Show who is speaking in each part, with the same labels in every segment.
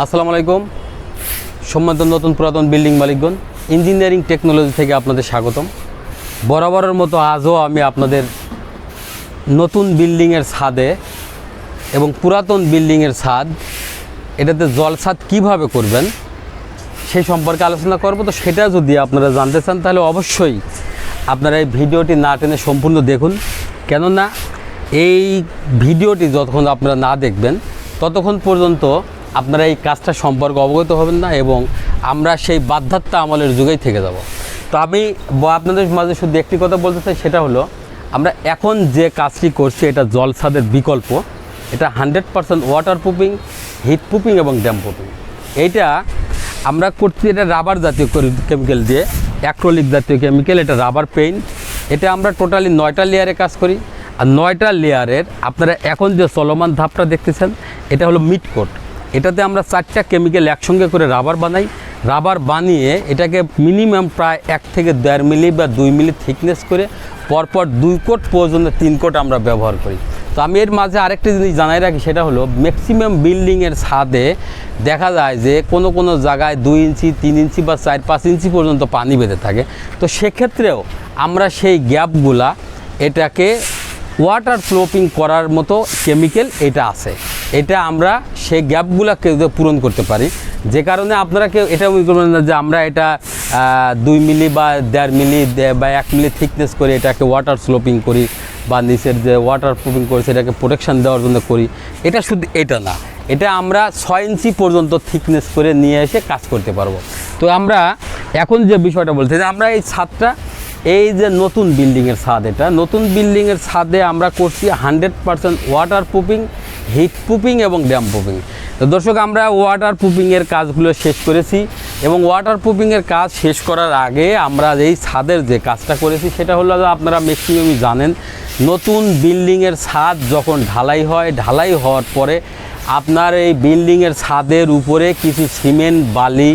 Speaker 1: আসসালামু আলাইকুম। সম্মানিত নতুন পুরাতন বিল্ডিং মালিকগণ, ইঞ্জিনিয়ারিং টেকনোলজি থেকে আপনাদের স্বাগতম। বরাবরের মতো আজও আমি আপনাদের নতুন বিল্ডিংয়ের ছাদে এবং পুরাতন বিল্ডিংয়ের ছাদ, এটাতে জলছাদ কীভাবে করবেন সেই সম্পর্কে আলোচনা করব। তো সেটা যদি আপনারা জানতে চান, তাহলে অবশ্যই আপনারা এই ভিডিওটি না টেনে সম্পূর্ণ দেখুন। কেননা এই ভিডিওটি যতক্ষণ আপনারা না দেখবেন, ততক্ষণ পর্যন্ত আপনারা এই কাজটা সম্পর্কে অবগত হবেন না এবং আমরা সেই বাধ্যাত্ম আমলের যুগেই থেকে যাব। তো আমি আপনাদের মাঝে শুধু একটি কথা বলতে চাই, সেটা হলো, আমরা এখন যে কাজটি করছি, এটা জলছাদের বিকল্প। এটা hundred percent water proofing heat proofing এবং ড্যাম প্রুফিং এইটা আমরা করছি এটা রাবার জাতীয় কেমিক্যাল দিয়ে অ্যাক্রোলিক জাতীয় কেমিক্যাল এটা রাবার পেইন্ট এটা আমরা টোটালি নয়টা লেয়ারে কাজ করি। আর নয়টা লেয়ারের আপনারা এখন যে চলমান ধাপটা দেখতেছেন, এটা হলো মিড কোট এটাতে আমরা চারটা কেমিক্যাল একসঙ্গে করে রাবার বানাই। রাবার বানিয়ে এটাকে মিনিমাম প্রায় এক থেকে দেড় মিলি বা দুই মিলি থিকনেস করে পরপর দুই কোট পর্যন্ত তিন কোট আমরা ব্যবহার করি। তো আমি এর মাঝে আরেকটা জিনিস জানাই রাখি, সেটা হলো ম্যাক্সিমাম বিল্ডিংয়ের ছাদে দেখা যায় যে কোনো কোনো জায়গায় দুই ইঞ্চি, তিন ইঞ্চি বা চার পাঁচ ইঞ্চি পর্যন্ত পানি বেঁধে থাকে। তো সেক্ষেত্রেও আমরা সেই গ্যাপগুলা এটাকে ওয়াটার ফ্লোপিং করার মতো কেমিক্যাল এটা আছে। এটা আমরা সেই গ্যাপগুলোকে পূরণ করতে পারি। যে কারণে আপনারা কেউ এটা মনে করবেন না যে আমরা এটা দুই মিলি বা দেড় মিলি বা এক মিলি থিকনেস করে এটাকে ওয়াটার স্লোপিং করি বা নিচের যে ওয়াটার প্রুফিং করি সেটাকে প্রোটেকশন দেওয়ার জন্য করি। এটা শুধু এটা না, এটা আমরা ছয় ইঞ্চি পর্যন্ত থিকনেস করে নিয়ে এসে কাজ করতে পারব। তো আমরা এখন যে বিষয়টা বলতে যে আমরা এই ছাদটা, এই যে নতুন বিল্ডিংয়ের ছাদ এটা, নতুন বিল্ডিংয়ের ছাদে আমরা করছি hundred percent water proofing heat পুপিং এবং ড্যাম পুপিং তো দর্শক, আমরা ওয়াটার প্রুফিংয়ের কাজগুলো শেষ করেছি এবং ওয়াটার প্রুফিংয়ের কাজ শেষ করার আগে আমরা এই ছাদের যে কাজটা করেছি, সেটা হলো আপনারা ম্যাক্সিমামই জানেন, নতুন বিল্ডিংয়ের ছাদ যখন ঢালাই হয়, ঢালাই হওয়ার পরে আপনার এই বিল্ডিংয়ের ছাদের উপরে কিছু সিমেন্ট বালি,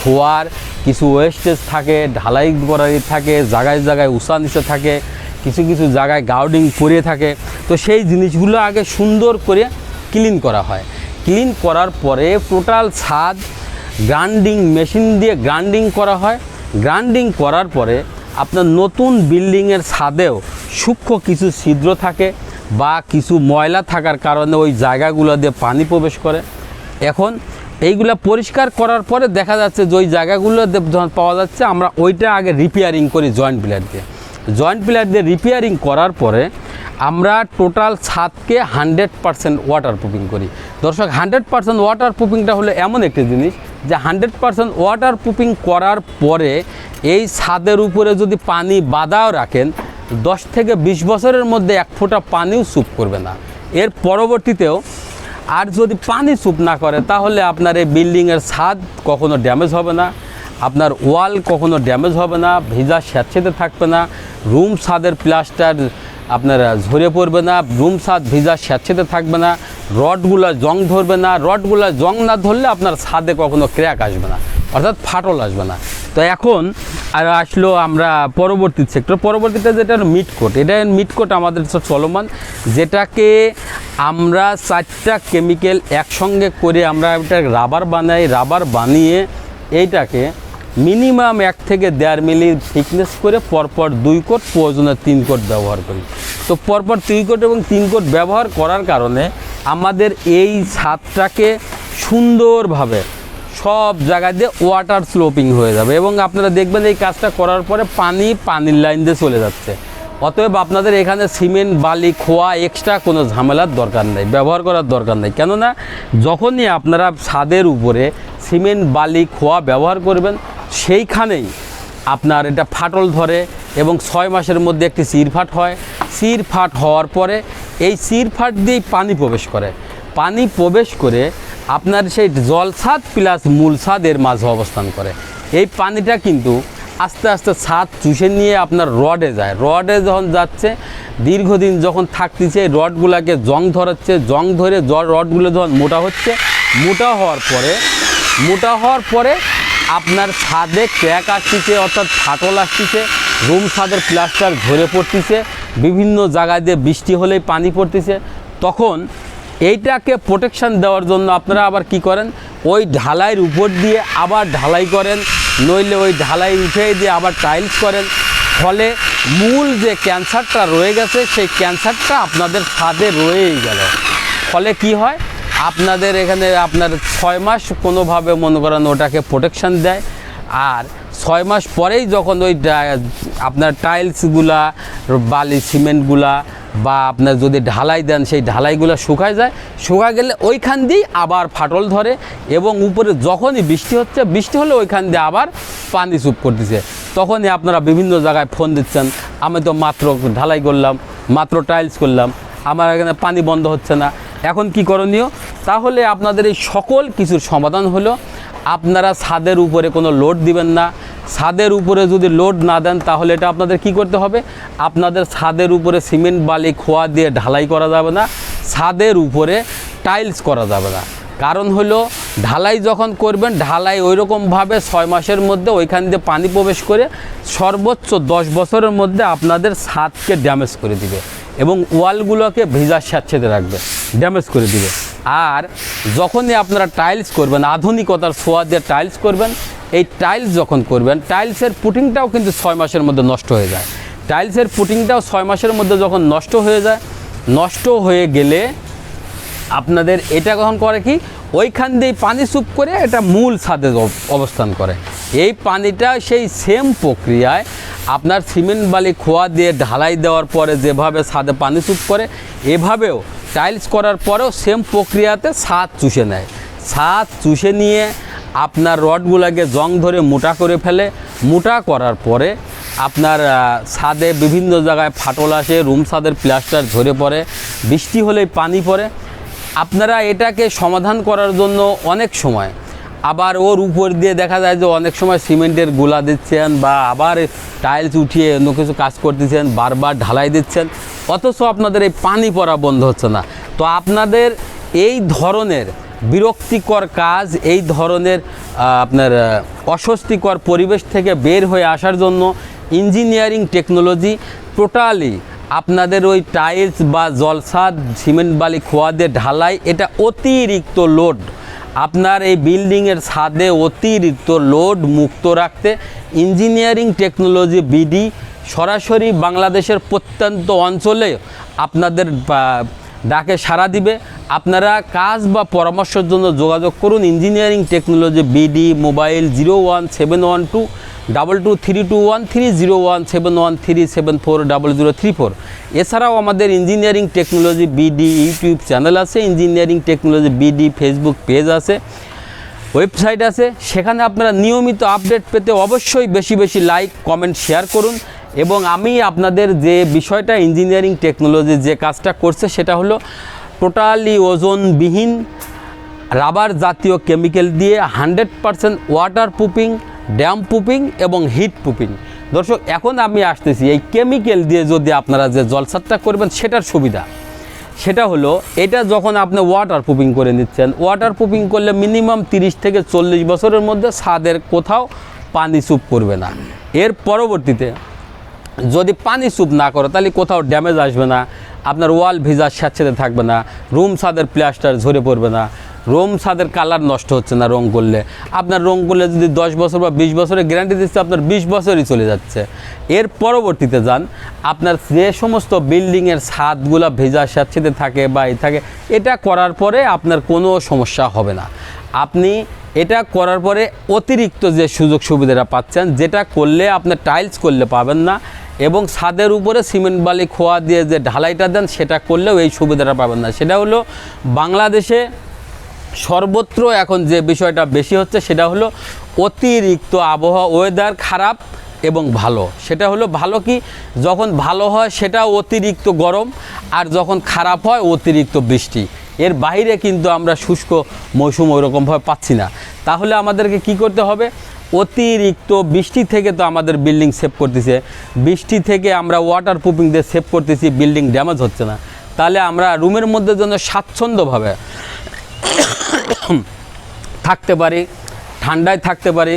Speaker 1: খোয়ার, কিছু ওয়েস্টেজ থাকে, ঢালাই করারি থাকে, জায়গায় জায়গায় উষা নিচে থাকে কিছু কিছু জায়গায় গার্ডিং পরে থাকে। তো সেই জিনিসগুলো আগে সুন্দর করে ক্লিন করা হয়। ক্লিন করার পরে টোটাল ছাদ গ্রান্ডিং মেশিন দিয়ে গ্রাইন্ডিং করা হয়। গ্রান্ডিং করার পরে আপনার নতুন বিল্ডিংয়ের ছাদেও সূক্ষ্ম কিছু ছিদ্র থাকে বা কিছু ময়লা থাকার কারণে ওই জায়গাগুলো দিয়ে পানি প্রবেশ করে। এখন এইগুলা পরিষ্কার করার পরে দেখা যাচ্ছে যে ওই জায়গাগুলো পাওয়া যাচ্ছে, আমরা ওইটা আগে রিপেয়ারিং করি জয়েন্ট প্লেয়ার দিয়ে। জয়েন্ট প্লেয়ার দিয়ে রিপেয়ারিং করার পরে আমরা টোটাল ছাদকে হান্ড্রেড পারসেন্ট ওয়াটার প্রুফিং করি। দর্শক হান্ড্রেড পারসেন্ট ওয়াটার প্রুফিংটা হলো এমন একটি জিনিস যে হান্ড্রেড পারসেন্ট ওয়াটার প্রুফিং করার পরে এই ছাদের উপরে যদি পানি বাদাও রাখেন, দশ থেকে বিশ বছরের মধ্যে এক ফোঁটা পানিও স্যুপ করবে না। এর পরবর্তীতেও আর যদি পানি চুপ না করে, তাহলে আপনার এই বিল্ডিংয়ের ছাদ কখনো ড্যামেজ হবে না, আপনার ওয়াল কখনো ড্যামেজ হবে না, ভিজা স্যাঁতসেঁতে থাকবে না রুম ছাদের প্লাস্টার আপনার ঝরে পড়বে না, রুম ছাদ ভিজা স্যাঁতসেঁতে থাকবে না, রডগুলো জং ধরবে না, রডগুলো জং না ধরলে আপনার ছাদে কখনো ক্র্যাক আসবে না, অর্থাৎ ফাটল আসবে না। তো এখন আর আসলো আমরা পরবর্তী সেক্টর। পরবর্তীতে যেটা মিটকোট। এটা মিটকোট আমাদের চলমান, যেটাকে আমরা চারটা কেমিক্যাল একসঙ্গে করে আমরা এটা রাবার বানাই, রাবার বানিয়ে এইটাকে মিনিমাম এক থেকে দেড় মিলি থিকনেস করে পরপর দুই কোট প্রয়োজনে তিন কোট ব্যবহার করি। তো পরপর দুই কোট এবং তিন কোট ব্যবহার করার কারণে আমাদের এই ছাদটাকে সুন্দরভাবে সব জায়গা দিয়ে ওয়াটার স্লোপিং হয়ে যাবে এবং আপনারা দেখবেন এই কাজটা করার পরে পানি পানির লাইন দিয়ে চলে যাচ্ছে। অতএব আপনাদের এখানে সিমেন্ট বালি, খোয়া এক্সট্রা কোনো ঝামেলার দরকার নেই, ব্যবহার করার দরকার নেই। কেননা যখনই আপনারা ছাদের উপরে সিমেন্ট বালি, খোয়া ব্যবহার করবেন সেইখানেই আপনার এটা ফাটল ধরে এবং ছয় মাসের মধ্যে একটি চিরফাট হয়। চিরফাট হওয়ার পরে এই চিরফাট দিয়েই পানি প্রবেশ করে। পানি প্রবেশ করে আপনার সেই জলছাদ প্লাস মূল ছাদের মাঝে অবস্থান করে। এই পানিটা কিন্তু আস্তে আস্তে ছাদ চুষে নিয়ে আপনার রডে যায়। রডে যখন যাচ্ছে, দীর্ঘদিন যখন থাকতেছে, এই রডগুলোকে জং ধরাচ্ছে। জং ধরে জ, রডগুলো যখন মোটা হচ্ছে, মোটা হওয়ার পরে, মোটা হওয়ার পরে আপনার ছাদে ক্র্যাক আসতেছে, অর্থাৎ ফাটল আসতেছে রুম ছাদের প্লাস্টার ঝরে পড়তেছে, বিভিন্ন জায়গায় দিয়ে বৃষ্টি হলেই পানি পড়তেছে। তখন এইটাকে প্রোটেকশান দেওয়ার জন্য আপনারা আবার কি করেন? ওই ঢালাইয়ের উপর দিয়ে আবার ঢালাই করেন, নইলে ওই ঢালাই উঠে দিয়ে আবার টাইলস করেন। ফলে মূল যে ক্যান্সারটা রয়ে গেছে, সেই ক্যান্সারটা আপনাদের ছাদে রয়েই গেল। ফলে কি হয়? আপনাদের এখানে আপনার ছয় মাস কোনোভাবে মনে করেন ওটাকে প্রোটেকশান দেয়। আর ছয় মাস পরেই যখন ওই আপনার টাইলসগুলা বালি সিমেন্টগুলা বা আপনার যদি ঢালাই দেন, সেই ঢালাইগুলো শুকায় যায়। শুকা গেলে ওইখান দিয়েই আবার ফাটল ধরে এবং উপরে যখনই বৃষ্টি হচ্ছে, বৃষ্টি হলে ওইখান দিয়ে আবার পানি চুপ করতেছে। তখনই আপনারা বিভিন্ন জায়গায় ফোন দিচ্ছেন, আমি তো মাত্র ঢালাই করলাম, মাত্র টাইলস করলাম, আমার এখানে পানি বন্ধ হচ্ছে না। এখন কি করণীয়? তাহলে আপনাদের এই সকল কিছুর সমাধান হলো। আপনারা ছাদের উপরে কোনো লোড দিবেন না। ছাদের উপরে যদি লোড না দেন, তাহলে এটা আপনাদের কি করতে হবে? আপনাদের ছাদের উপরে সিমেন্ট, বালি, খোয়া দিয়ে ঢালাই করা যাবে না। ছাদের উপরে টাইলস করা যাবে না। কারণ হলো, ঢালাই যখন করবেন, ঢালাই ওই রকমভাবে ছয় মাসের মধ্যে ওইখান দিয়ে পানি প্রবেশ করে সর্বোচ্চ দশ বছরের মধ্যে আপনাদের ছাদকে ড্যামেজ করে দিবে এবং ওয়ালগুলোকে ভিজা স্যাঁতসেঁতে রাখবে। ড্যামেজ করে দিবে। আর যখনই আপনারা টাইলস করবেন, আধুনিকতার ছোঁয়া দিয়ে টাইলস করবেন, এই টাইলস যখন করবেন টাইলসের পুটিংটাও কিন্তু ছয় মাসের মধ্যে নষ্ট হয়ে যায়। টাইলসের পুটিংটাও ছয় মাসের মধ্যে যখন নষ্ট হয়ে যায়, নষ্ট হয়ে গেলে আপনাদের এটা কখন করে কি? ওইখান দিয়ে পানি চুপ করে এটা মূল ছাদে অব- অবস্থান করে। এই পানিটা সেই সেম প্রক্রিয়ায় আপনার সিমেন্ট বালি খোয়া দিয়ে ঢালাই দেওয়ার পরে যেভাবে ছাদে পানি চুপ করে, এভাবেও টাইলস করার পরেও সেম প্রক্রিয়াতে ছাদ চুষে নেয়। ছাদ চুষে নিয়ে আপনার রডগুলোকে জং ধরে মোটা করে ফেলে। মোটা করার পরে আপনার ছাদে বিভিন্ন জায়গায় ফাটল আসে, রুম ছাদের প্লাস্টার ঝরে পড়ে, বৃষ্টি হলেই পানি পড়ে। আপনারা এটাকে সমাধান করার জন্য অনেক সময়, আবার ওর উপর দিয়ে দেখা যায় যে অনেক সময় সিমেন্টের গোলা দিচ্ছেন বা আবার টাইলস উঠিয়ে অন্য কিছু কাজ করতেছেন, বারবার ঢালাই দিচ্ছেন। অথচ আপনাদের এই পানি পড়া বন্ধ হচ্ছে না। তো আপনাদের এই ধরনের বিরক্তিকর কাজ, এই ধরনের আপনার অস্বস্তিকর পরিবেশ থেকে বের হয়ে আসার জন্য ইঞ্জিনিয়ারিং টেকনোলজি টোটালি আপনাদের ওই টাইলস বা জলসাদ সিমেন্ট বালি খোয়া দিয়ে ঢালাই, এটা অতিরিক্ত লোড। আপনার এই বিল্ডিংয়ের ছাদে অতিরিক্ত লোড মুক্ত রাখতে ইঞ্জিনিয়ারিং টেকনোলজি, বিডি সরাসরি বাংলাদেশের প্রত্যন্ত অঞ্চলে আপনাদের ডাকে সাড়া দিবে। আপনারা কাজ বা পরামর্শের জন্য যোগাযোগ করুন। Engineering technology BD, mobile zero one seven one two, double two three two one three zero one seven one three seven four double zero three four. এছাড়াও আমাদের engineering technology BD YouTube channel আছে, engineering technology BD Facebook page আছে, website আছে। সেখানে আপনারা নিয়মিত update পেতে অবশ্যই বেশি বেশি লাইক, কমেন্ট, শেয়ার করুন। এবং আমি আপনাদের যে বিষয়টা ইঞ্জিনিয়ারিং টেকনোলজি যে কাজটা করছে, সেটা হলো টোটালি ওজনবিহীন রাবার জাতীয় কেমিক্যাল দিয়ে hundred percent water proofing damp proofing এবং হিট প্রুফিং দর্শক, এখন আমি আসতেছি এই কেমিক্যাল দিয়ে যদি আপনারা যে জলসাদটা করবেন, সেটার সুবিধা। সেটা হলো, এটা যখন আপনি ওয়াটার প্রুফিং করে নিচ্ছেন ওয়াটার প্রুফিং করলে মিনিমাম তিরিশ থেকে চল্লিশ বছরের মধ্যে ছাদের কোথাও পানি চুপ করবে না। এর পরবর্তীতে যদি পানি চুপ না করে, তাহলে কোথাও ড্যামেজ আসবে না। আপনার ওয়াল ভিজা, স্যাঁতসেঁতে থাকবে না। রুম ছাদের প্লাস্টার ঝরে পড়বে না। রুম ছাদের কালার নষ্ট হচ্ছে না রং করলে। আপনার রং করলে যদি দশ বছর বা বিশ বছরের গ্যারান্টি দিচ্ছে, আপনার বিশ বছরই চলে যাচ্ছে। এর পরবর্তীতে যান, আপনার যে সমস্ত বিল্ডিংয়ের ছাদগুলো ভেজা, স্যাঁতসেঁতে থাকে বা এ থাকে, এটা করার পরে আপনার কোনো সমস্যা হবে না। আপনি এটা করার পরে অতিরিক্ত যে সুযোগ সুবিধাটা পাচ্ছেন, যেটা করলে আপনার টাইলস করলে পাবেন না এবং ছাদের উপরে সিমেন্ট বালি, খোয়া দিয়ে যে ঢালাইটা দেন, সেটা করলেও এই সুবিধাটা পাবেন না। সেটা হলো বাংলাদেশে সর্বত্র এখন যে বিষয়টা বেশি হচ্ছে, সেটা হলো অতিরিক্ত আবহাওয়া ওয়েদার খারাপ এবং ভালো। সেটা হলো ভালো কি? যখন ভালো হয়, সেটা অতিরিক্ত গরম, আর যখন খারাপ হয়, অতিরিক্ত বৃষ্টি। এর বাইরে কিন্তু আমরা শুষ্ক মৌসুম ওইরকমভাবে পাচ্ছি না। তাহলে আমাদেরকে কি করতে হবে? অতিরিক্ত বৃষ্টি থেকে তো আমাদের বিল্ডিং সেভ করতেছে। বৃষ্টি থেকে আমরা ওয়াটার প্রুফিং দিয়ে সেভ করতেছি বিল্ডিং ড্যামেজ হচ্ছে না। তাহলে আমরা রুমের মধ্যে যেন স্বাচ্ছন্দ্যভাবে থাকতে পারি, ঠান্ডায় থাকতে পারি।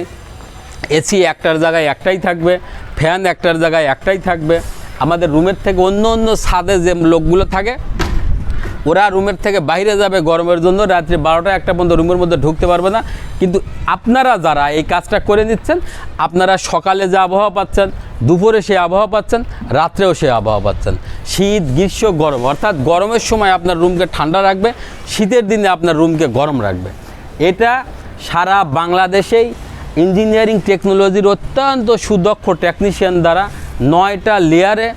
Speaker 1: এসি একটার জায়গায় একটাই থাকবে ফ্যান একটার জায়গায় একটাই থাকবে। আমাদের রুমের থেকে অন্য অন্য ছাদে যে লোকগুলো থাকে ওরা রুমের থেকে বাইরে যাবে গরমের জন্য, রাত্রি বারোটা একটা পর্যন্ত রুমের মধ্যে ঢুকতে পারবে না। কিন্তু আপনারা যারা এই কাজটা করে নিচ্ছেন, আপনারা সকালে যে আবহাওয়া পাচ্ছেন, দুপুরে সেই আবহাওয়া পাচ্ছেন, রাত্রেও সেই আবহাওয়া পাচ্ছেন। শীত, গ্রীষ্ম, গরম, অর্থাৎ গরমের সময় আপনার রুমকে ঠান্ডা রাখবে, শীতের দিনে আপনার রুমকে গরম রাখবে। এটা সারা বাংলাদেশেই ইঞ্জিনিয়ারিং টেকনোলজির অত্যন্ত সুদক্ষ টেকনিশিয়ান দ্বারা নয়টা লেয়ারে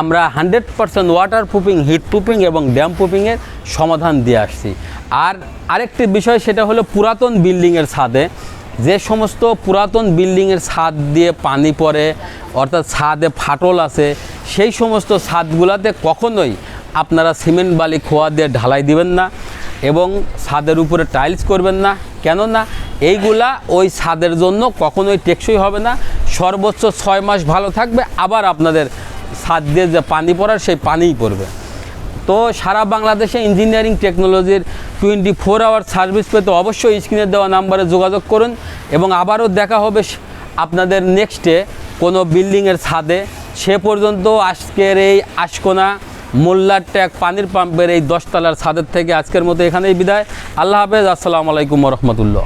Speaker 1: আমরা hundred percent water proofing heat proofing এবং ড্যাম প্রুফিংয়ের সমাধান দিয়ে আসছি। আর আরেকটি বিষয়, সেটা হলো পুরাতন বিল্ডিংয়ের ছাদে। যে সমস্ত পুরাতন বিল্ডিংয়ের ছাদ দিয়ে পানি পড়ে, অর্থাৎ ছাদে ফাটল আছে, সেই সমস্ত ছাদগুলোতে কখনোই আপনারা সিমেন্ট, বালি, খোয়া দিয়ে ঢালাই দিবেন না এবং ছাদের উপরে টাইলস করবেন না। কেননা এইগুলা ওই ছাদের জন্য কখনোই টেকসই হবে না। সর্বোচ্চ ছয় মাস ভালো থাকবে। আবার আপনাদের ছাদ দিয়ে যে পানি পড়ার, সেই পানিই পড়বে। তো সারা বাংলাদেশে ইঞ্জিনিয়ারিং টেকনোলজির টোয়েন্টি ফোর আওয়ার সার্ভিস পেতে অবশ্যই স্ক্রিনে দেওয়া নাম্বারে যোগাযোগ করুন এবং আবারও দেখা হবে আপনাদের নেক্সটে কোনো বিল্ডিংয়ের ছাদে। সে পর্যন্ত আজকের এই আশকোনা মোল্লার ট্যাগ পানির পাম্পের এই দশতলার ছাদের থেকে আজকের মতো এখানেই বিদায়। আল্লাহ হাফেজ, আসসালামু আলাইকুম রহমতুল্লাহ।